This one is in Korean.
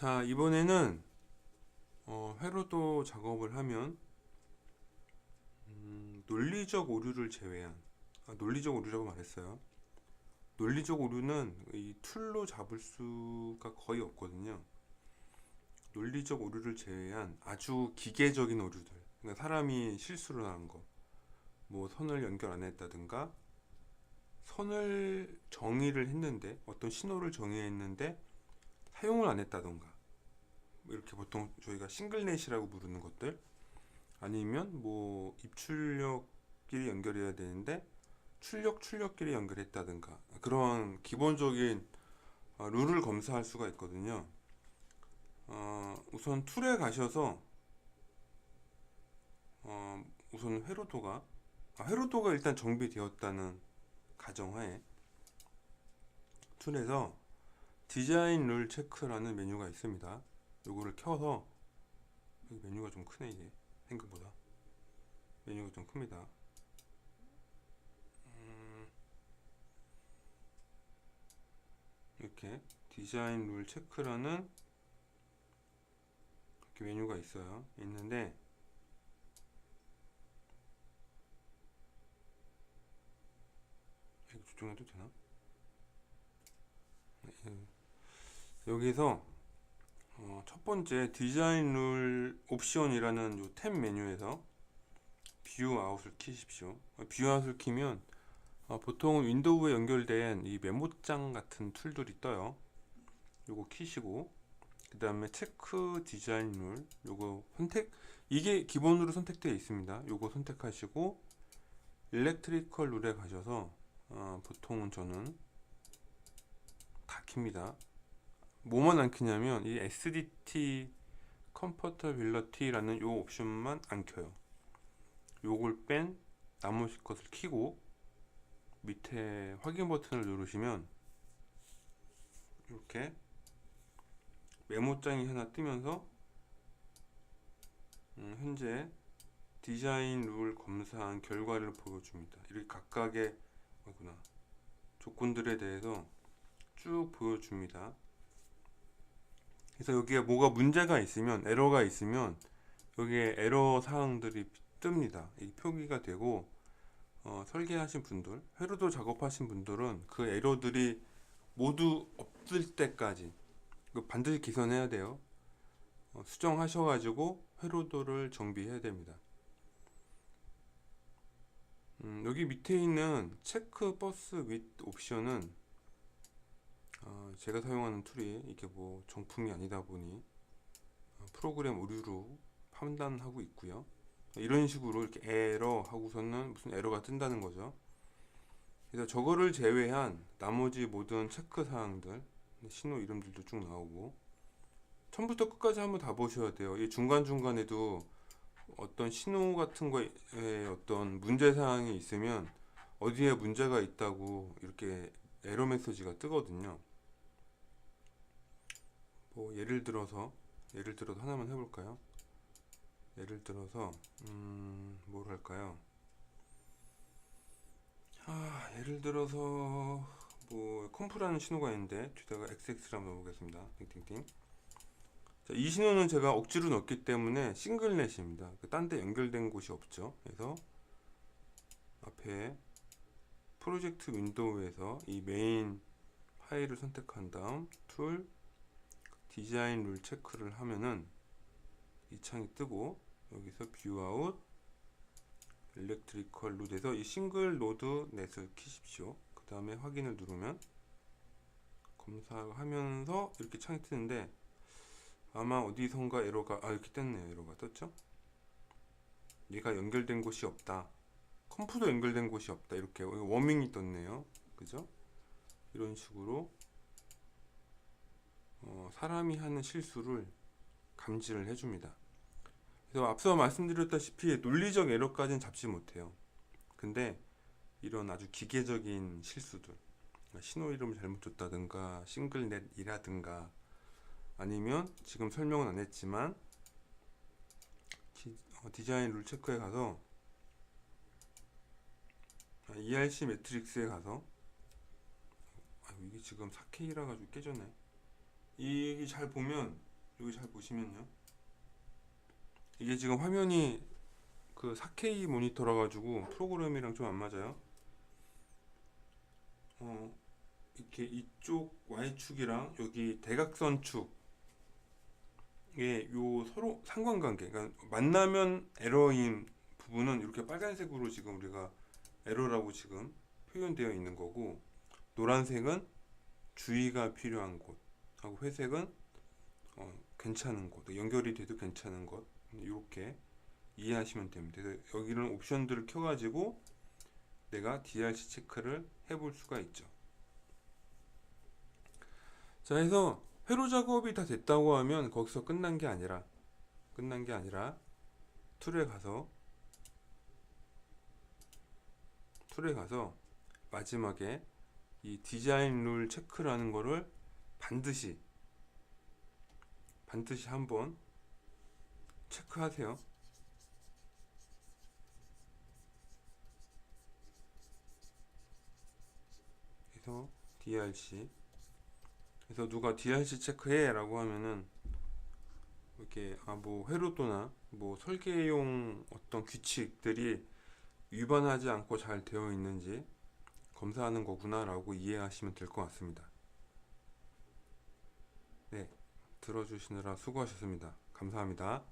자, 이번에는 어, 회로도 작업을 하면 음, 논리적 오류를 제외한 아, 논리적 오류라고 말했어요. 논리적 오류는 이 툴로 잡을 수가 거의 없거든요. 논리적 오류를 제외한 아주 기계적인 오류들. 그러니까 사람이 실수를 한 거. 뭐 선을 연결 안 했다든가 선을 정의를 했는데 어떤 신호를 정의했는데 사용을 안 했다던가. 뭐 이렇게 보통 저희가 싱글넷이라고 부르는 것들. 아니면 뭐 입출력끼리 연결해야 되는데 출력 출력끼리 연결했다든가. 그런 기본적인 어, 룰을 검사할 수가 있거든요. 어, 우선 툴에 가셔서 어, 우선 회로도가 아, 회로도가 일단 정비되었다는 가정하에 툴에서 디자인 룰 체크라는 메뉴가 있습니다. 요거를 켜서 메뉴가 좀 크네 이게 생각보다 메뉴가 좀 큽니다. 음, 이렇게 디자인 룰 체크라는 이렇게 메뉴가 있어요. 있는데 이거 조정해도 되나? 네, 여기서 어, 첫 번째 디자인 룰 옵션이라는 요 탭 메뉴에서 뷰 아웃을 키십시오. 어, 뷰 아웃을 키면 어, 보통 윈도우에 연결된 이 메모장 같은 툴들이 떠요. 요거 키시고 그 다음에 체크 디자인 룰 요거 선택 이게 기본으로 선택되어 있습니다. 요거 선택하시고 일렉트리컬 룰에 가셔서 어, 보통은 저는 다 킵니다. 뭐만 안 켜냐면 이 SDT 컴포터빌러티라는 요 옵션만 안 켜요. 요걸 뺀 나머지 것을 키고 밑에 확인 버튼을 누르시면 이렇게 메모장이 하나 뜨면서 음, 현재 디자인 룰 검사한 결과를 보여줍니다. 이렇게 각각의 아구나 조건들에 대해서 쭉 보여줍니다. 그래서 여기에 뭐가 문제가 있으면 에러가 있으면 여기에 에러 사항들이 뜹니다. 이 표기가 되고 어, 설계하신 분들, 회로도 작업하신 분들은 그 에러들이 모두 없을 때까지 그 반드시 개선해야 돼요. 어, 수정하셔가지고 회로도를 정비해야 됩니다. 음, 여기 밑에 있는 체크 버스 윗 옵션은 어, 제가 사용하는 툴이 이게 뭐 정품이 아니다 보니 어, 프로그램 오류로 판단하고 있고요. 이런 식으로 이렇게 에러 하고서는 무슨 에러가 뜬다는 거죠. 그래서 저거를 제외한 나머지 모든 체크 사항들 신호 이름들도 쭉 나오고 처음부터 끝까지 한번 다 보셔야 돼요. 이 중간 중간에도 어떤 신호 같은 거에 어떤 문제 사항이 있으면 어디에 문제가 있다고 이렇게 에러 메시지가 뜨거든요. 뭐 예를 들어서 예를 들어서 하나만 해볼까요? 예를 들어서 음, 뭘 할까요? 아, 예를 들어서 뭐 컴프라는 신호가 있는데 뒤에다가 XX를 한번 넣어보겠습니다. 띵띵띵. 자, 이 신호는 제가 억지로 넣었기 때문에 싱글넷입니다. 그딴데 연결된 곳이 없죠. 그래서 앞에 프로젝트 윈도우에서 이 메인 파일을 선택한 다음 툴 디자인 룰 체크를 하면은 이 창이 뜨고 여기서 뷰 아웃 일렉트리컬 룰에서 이 싱글 노드 넷을 키십시오. 그 다음에 확인을 누르면 검사하면서 이렇게 창이 뜨는데 아마 어디선가 에러가 아 이렇게 떴네요. 에러가 떴죠? 얘가 연결된 곳이 없다. 컴프도 연결된 곳이 없다. 이렇게. 워밍이 떴네요. 그죠? 이런 식으로 어, 사람이 하는 실수를 감지를 해줍니다. 그래서 앞서 말씀드렸다시피 논리적 에러까지는 잡지 못해요. 근데 이런 아주 기계적인 실수들 신호 이름을 잘못 줬다든가 싱글넷이라든가 아니면 지금 설명은 안 했지만 디, 어, 디자인 룰 체크에 가서 아, ERC 매트릭스에 가서 아, 이게 지금 4K라 가지고 깨졌네 이게 잘 보면 여기 잘 보시면요. 이게 지금 화면이 그 4K 모니터라 가지고 프로그램이랑 좀 안 맞아요. 어, 이렇게 이쪽 Y축이랑 여기 대각선 축에 요 서로 상관관계, 그러니까 만나면 에러인 부분은 이렇게 빨간색으로 지금 우리가 에러라고 지금 표현되어 있는 거고 노란색은 주의가 필요한 곳 하고 회색은 어, 괜찮은 곳 연결이 돼도 괜찮은 것 이렇게 이해하시면 됩니다. 그래서 여기는 옵션들을 켜가지고 내가 DRC 체크를 해볼 수가 있죠. 자, 해서 회로 작업이 다 됐다고 하면 거기서 끝난 게 아니라 끝난 게 아니라 툴에 가서 툴에 가서 마지막에 이 디자인 룰 체크라는 거를 반드시 반드시 한번 체크하세요. 그래서 DRC 그래서 누가 DRC 체크해 라고 하면은 이렇게 아 뭐 회로도나 뭐 설계용 어떤 규칙들이 위반하지 않고 잘 되어 있는지 검사하는 거구나 라고 이해하시면 될 것 같습니다. 네, 들어주시느라 수고하셨습니다. 감사합니다.